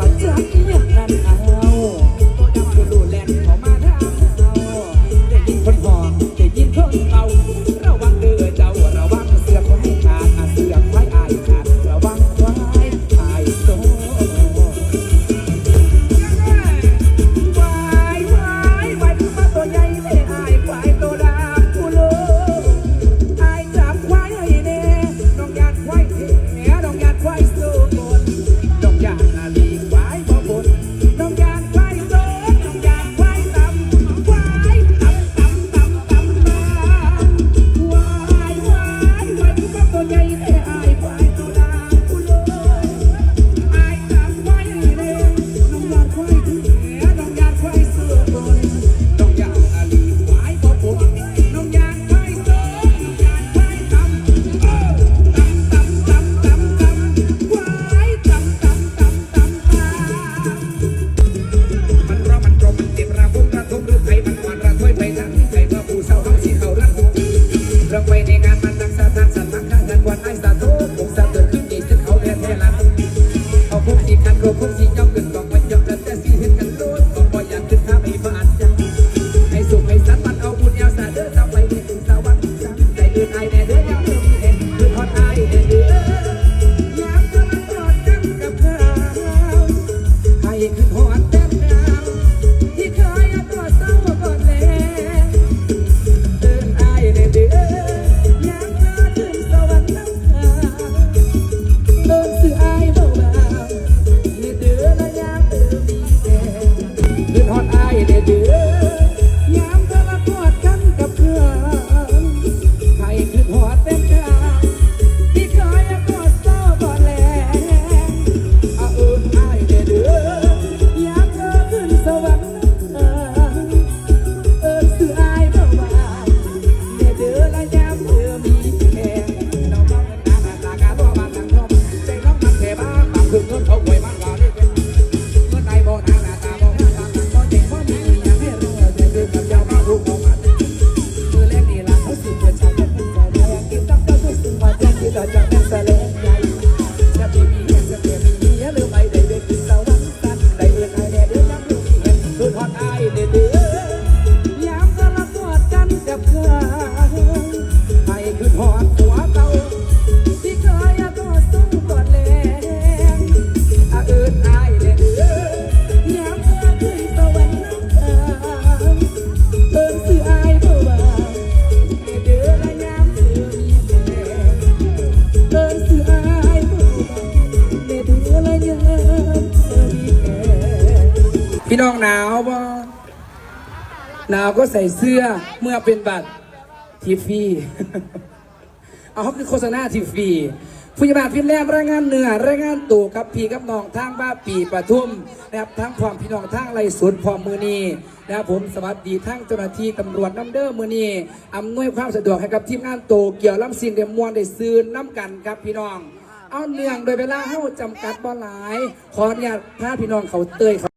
but ใหญ่แม่อาย pensador พี่น้องหนาวบ่หนาวก็ใส่เสื้อเมื่อเป็นบัตรทีฟีเอาคือโฆษณาทีฟีผู้ยาบาลฟินแรกด์รายงานเหนือรายงานตู่กับพี่กับน้องทางบ้านปีปทุมนะครับทั้งความพี่น้องทางไรสุดพร้อมมือนีนะครับผมสวัสดีทั้งเจ้าหน้าที่ตำรวจน้ำเด้อมือนีอำนวยความสะดวกให้กับทีมงานโตเกี่ยวล้ำซิงเดมวนได้ซื้อน้ำกันครับพี่น้อง เอาเนื่องโดยเวลาเข้าจำกัดบ่หลาย ขออนุญาตพาพี่น้องเขาเตยเขา